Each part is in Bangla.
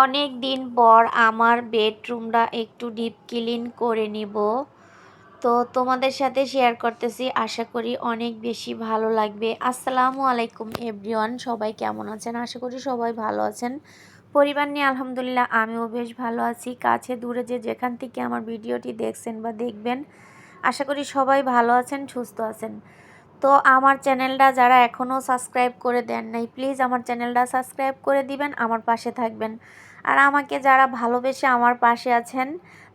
অনেক দিন পর আমার বেডরুমটা একটু ডিপ ক্লিন করে নিব। তো তোমাদের সাথে শেয়ার করতেছি, আশা করি অনেক বেশি ভালো লাগবে। আসসালামু আলাইকুম এভরিওয়ান, সবাই কেমন আছেন? আশা করি সবাই ভালো আছেন। পরিবার নিয়ে আলহামদুলিল্লাহ আমিও বেশ ভালো আছি। কাছে দূরে যে যেখান থেকে আমার ভিডিওটি দেখছেন বা দেখবেন, আশা করি সবাই ভালো আছেন, সুস্থ আছেন। তো আমার চ্যানেলটা যারা এখনও সাবস্ক্রাইব করে দেন নাই, প্লিজ আমার চ্যানেলটা সাবস্ক্রাইব করে দিবেন, আমার পাশে থাকবেন। আর আমাকে যারা ভালোবেসে আমার পাশে আছেন,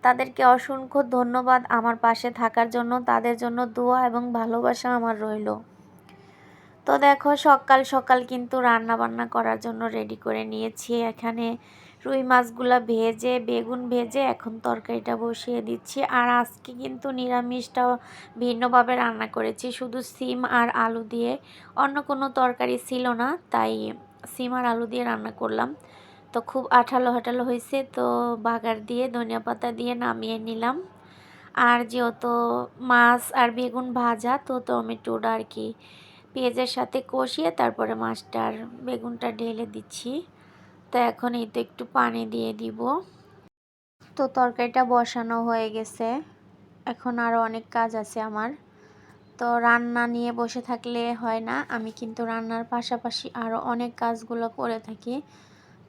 তাদেরকে অসংখ্য ধন্যবাদ আমার পাশে থাকার জন্য। তাদের জন্য দোয়া এবং ভালোবাসা আমার রইল। তো দেখো, সকাল সকাল কিন্তু রান্না বান্না করার জন্য রেডি করে নিয়েছি। এখানে রুই মাছগুলা ভেজে, বেগুন ভেজে এখন তরকারিটা বসিয়ে দিচ্ছি। আর আজকে কিন্তু নিরামিষটা ভিন্নভাবে রান্না করেছি। শুধু সিম আর আলু দিয়ে। অন্য কোনো তরকারি ছিল না, তাই সিম আর আলু দিয়ে রান্না করলাম। তো খুব আঠালো হাঠালো হয়েছে। তো বাগার দিয়ে ধনিয়া পাতা দিয়ে নামিয়ে নিলাম। আর যেহেতু মাছ আর বেগুন ভাজা, তো টমেটোটা আর কি পেঁয়াজের সাথে কষিয়ে তারপরে মাছটার বেগুনটা ঢেলে দিচ্ছি। তো এখন এই তো একটু পানি দিয়ে দিব। তো তরকারিটা বসানো হয়ে গেছে। এখন আরও অনেক কাজ আছে আমার। তো রান্না নিয়ে বসে থাকলে হয় না। আমি কিন্তু রান্নার পাশাপাশি আরও অনেক কাজগুলো করে থাকি।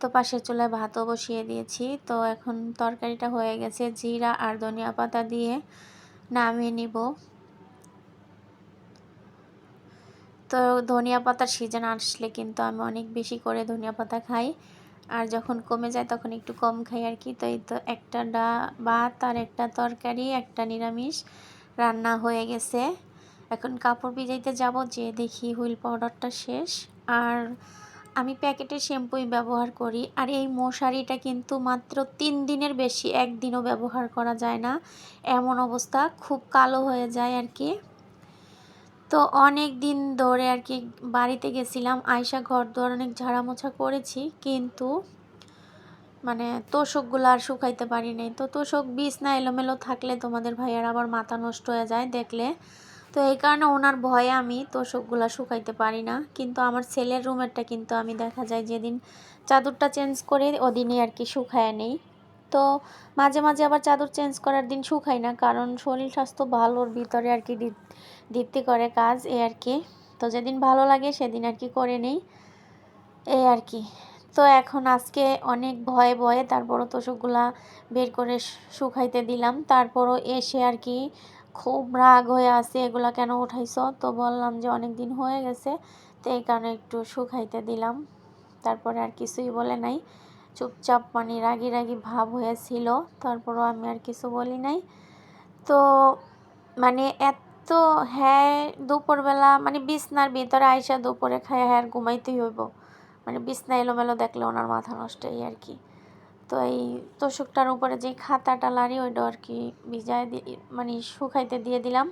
তো পাশের চুলায় ভাতও বসিয়ে দিয়েছি। তো এখন তরকারিটা হয়ে গেছে, জিরা আর ধনিয়া পাতা দিয়ে নামিয়ে নিব। তো ধনিয়া পাতার সিজন আসলে কিন্তু আমি অনেক বেশি করে ধনিয়া পাতা খাই। আর যখন কমে যায় তখন একটু কম খাই আর কি। তো এই তো একটা ডা, ভাত আর একটা তরকারি, একটা নিরামিষ রান্না হয়ে গেছে। এখন কাপড় ভিজাইতে যাব যে দেখি হুইল পাউডারটা শেষ। আর আমি প্যাকেটের শ্যাম্পুই ব্যবহার করি, আর এই মশারিটা কিন্তু মাত্র তিন দিনের বেশি, একদিনও ব্যবহার করা যায় না। এমন অবস্থা, খুব কালো হয়ে যায় আর কি। তো অনেক দিন ধরে আর কি বাড়িতে গেছিলাম আয়সা ঘর দুয়ার অনেক ঝাড়া মোছা করেছি, কিন্তু মানে তোষকগুলো আর শুকাইতে পারি নাই। তো তোষক বিষ না এলোমেলো থাকলে তোমাদের ভাইয়ার আবার মাথা নষ্ট হয়ে যায় দেখলে। তো এই কারণে ওনার ভয়ে আমি তোষকগুলো শুকাইতে পারি না। কিন্তু আমার ছেলের রুমেরটা কিন্তু আমি দেখা যায় যেদিন চাদরটা চেঞ্জ করে ওদিনই আর কি শুকায় নেই। তো মাঝে মাঝে আবার চাদর চেঞ্জ করার দিন শুকাই না, কারণ শরীর স্বাস্থ্য ভালোর ভিতরে আর কি দীপ্তি করে কাজ, এ আর কি। তো যেদিন ভালো লাগে সেদিন আর কি করে নেই এই আর কি। তো এখন আজকে অনেক ভয়ে ভয়ে তারপরও তোষকগুলা বের করে শুকাইতে দিলাম। তারপরও এসে আর কি খুব রাগ হয়ে আছে, এগুলা কেন উঠাইছ? তো বললাম যে অনেক দিন হয়ে গেছে, তো এই কারণে একটু শুকাইতে দিলাম। তারপরে আর কিছুই বলে নাই। চুপচাপ মানে রাগি রাগি ভাব হয়েছিল, তারপরও আমি আর কিছু বলি নাই। তো মানে এত হ্যাঁ দুপুরবেলা মানে বিছনার ভিতরে আইসা দুপুরে খায় হ্যাঁ ঘুমাইতেই হইব। মানে বিছনা এলোমেলো দেখলে ওনার মাথা নষ্ট এই আর কি। তো এই তোষকটার উপরে যে খাতাটা লারি, ওইটা আর কি ভিজায় মানে শুকাইতে দিয়ে দিলাম।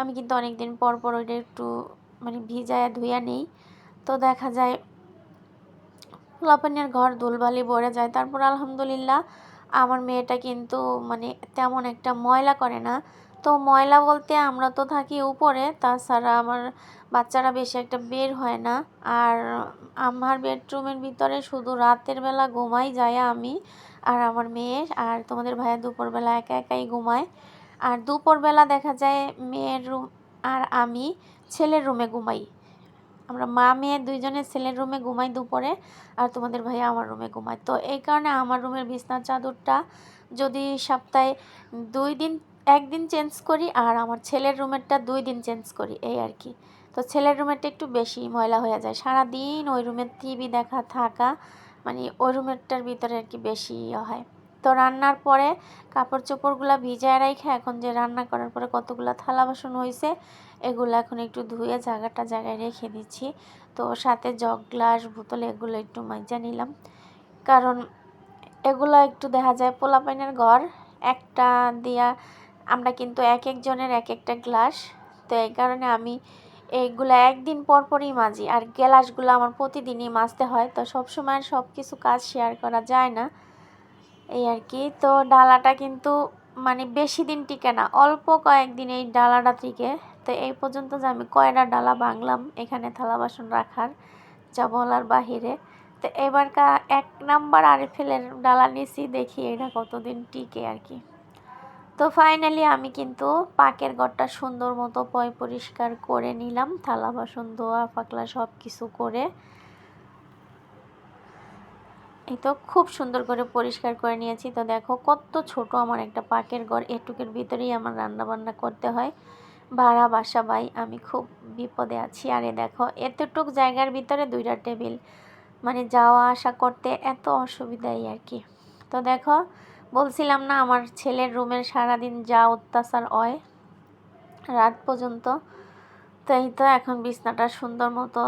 আমি কিন্তু অনেকদিন পর পর ওইটা একটু মানে ভিজায় ধুইয়া নেই। তো দেখা যায় পোলাপানির ঘর দুলবালি ভরে যায়। তারপর আলহামদুলিল্লাহ, আমার মেয়েটা কিন্তু মানে তেমন একটা ময়লা করে না। তো ময়লা বলতে আমরা তো থাকি উপরে, তাছাড়া আমার বাচ্চারা বেশি একটা বের হয় না। আর আমার বেডরুমের ভিতরে শুধু রাতের বেলা ঘুমাই যায় আমি আর আমার মেয়ে আর তোমাদের ভাইয়া দুপুরবেলা একা একাই ঘুমায়। আর দুপুরবেলা দেখা যায় মেয়ের রুম আর আমি ছেলের রুমে ঘুমাই। আমরা মা, মেয়ে দুইজনে ছেলের রুমে ঘুমাই দুপুরে আর তোমাদের ভাইয়া আমার রুমে ঘুমায়। তো এই কারণে আমার রুমের বিছনার চাদরটা যদি সপ্তাহে দুই দিন একদিন চেঞ্জ করি আর আমার ছেলের রুমেরটা দুই দিন চেঞ্জ করি, এই আর কি। তো ছেলের রুমেরটা একটু বেশি ময়লা হয়ে যায়। সারাদিন ওই রুমের টিভি দেখা, থাকা মানে ওই রুমেরটার ভিতরে আর কি বেশি ইয়ে হয়। তো রান্নার পরে কাপড় চোপড়গুলো ভিজায় রাখে এখন যে রান্না করার পরে কতগুলো থালা বাসন হয়েছে এগুলো এখন একটু ধুয়ে জায়গাটা জায়গায় রেখে দিচ্ছি। তো সাথে জগ গ্লাস, বোতল এগুলো একটু মাজা নিলাম। কারণ এগুলো একটু দেখা যায় পোলাপাইনের ঘর, একটা দিয়া আমরা কিন্তু এক একজনের এক একটা গ্লাস। তো এই কারণে আমি এইগুলো একদিন পর পরই মাজি। আর গ্লাসগুলো আমার প্রতিদিনই মাজতে হয়। তো সবসময় সব কিছু কাজ শেয়ার করা যায় না। এই আর কি। তো ডালাটা কিন্তু মানে বেশি দিন টিকে না। অল্প কয়েকদিন এই ডালাটা টিকে। তো এই পর্যন্ত যে আমি কয়টা ডালা বাংলাম এখানে থালা বাসন রাখার যা বলার বাহিরে। তো এবারকার এক নাম্বার আরএফএলের ডালা নিছি, দেখি এটা কতদিন টিকে আর কি। তো ফাইনালি আমি কিন্তু পাকের ঘরটা সুন্দর মতো পয় পরিষ্কার করে নিলাম, থালা বাসন, ধোয়া, পাকলা সব কিছু করে। এই তো খুব সুন্দর করে পরিষ্কার করে নিয়েছি। তো দেখো কত ছোট আমার একটা পাকের ঘর, এটুকের ভিতরেই আমার রান্না বান্না করতে হয়। ভাড়া বাসা ভাই, আমি খুব বিপদে আছি। আরে দেখো, এতটুক জায়গার ভিতরে দুইটা টেবিল। মানে যাওয়া, আসা করতে এত অসুবিধাই আর কি। তো দেখো বলছিলাম না, আমার ছেলের রুমের সারাদিন যা অত্যাচার হয় রাত পর্যন্ত, তাই তো এখন বিছনাটা সুন্দর মতো,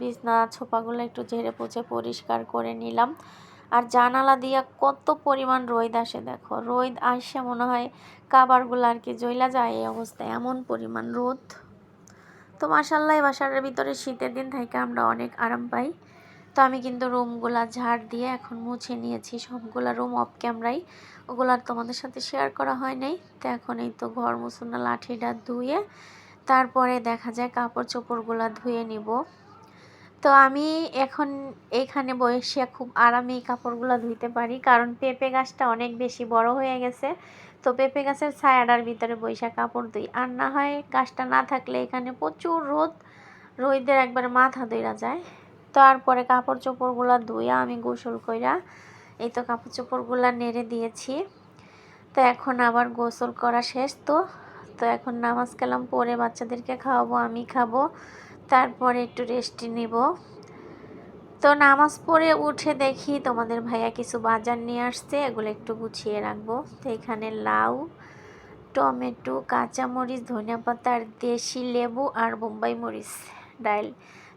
বিছনা ছোপাগুলো একটু ঝেড়ে পুছে পরিষ্কার করে নিলাম। আর জানালা দিয়া কত পরিমাণ রোদ আসে দেখো, রোদ আসে মনে হয় কাবারগুলো আর কি জইলা যায় এই অবস্থায়, এমন পরিমাণ রোদ। তো মাসাল্লাহ বাসার ভিতরে শীতের দিন থেকে আমরা অনেক আরাম পাই। তো আমি কিন্তু রুমগুলা ঝাড় দিয়ে এখন মুছে নিয়েছি। সবগুলা রুম অফ ক্যামেরাই ওগুলো আর তোমাদের সাথে শেয়ার করা হয় নাই। তো এখন এই তো ঘর মুছুনা, লাঠিটা ধুয়ে তারপরে দেখা যায় কাপড় চোপড়গুলা ধুয়ে নিব। তো আমি এখন এইখানে বসে খুব আরামে কাপড়গুলো ধুইতে পারি। কারণ পেঁপে গাছটা অনেক বেশি বড় হয়ে গেছে। তো পেঁপে গাছের ছায়াটার ভিতরে বৈশা কাপড় ধুই। আর না হয় গাছটা না থাকলে এখানে প্রচুর রোদ, রোদের একবার মাথা ধইরা যায়। তারপরে কাপড় চোপড়গুলো ধুইয়া আমি গোসল কইরা এই তো কাপড় চোপড়গুলো নেড়ে দিয়েছি। তো এখন আবার গোসল করা শেষ তো। তো এখন নামাজ কালাম পরে বাচ্চাদেরকে খাওয়াবো, আমি খাব, তারপরে একটু রেস্ট নিব। তো নামাজ পড়ে উঠে দেখি তোমাদের ভাইয়া কিছু বাজার নিয়ে আসছে, এগুলো একটু গুছিয়ে রাখব। তো এখানে লাউ, টমেটো, কাঁচামরিচ, ধনিয়া পাতা, আর দেশি লেবু আর বোম্বাই মরিচ। ডাইল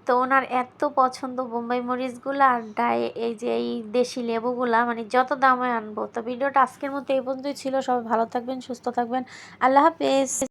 তো ওনার এত পছন্দ বোম্বাই মরিচগুলো আর ডায়ে এই যে এই দেশি লেবুগুলা মানে যত দামে আনব। তো ভিডিওটা আজকের মতো এই পর্যন্তই ছিল। সবাই ভালো থাকবেন, সুস্থ থাকবেন। আল্লাহ হাফেজ।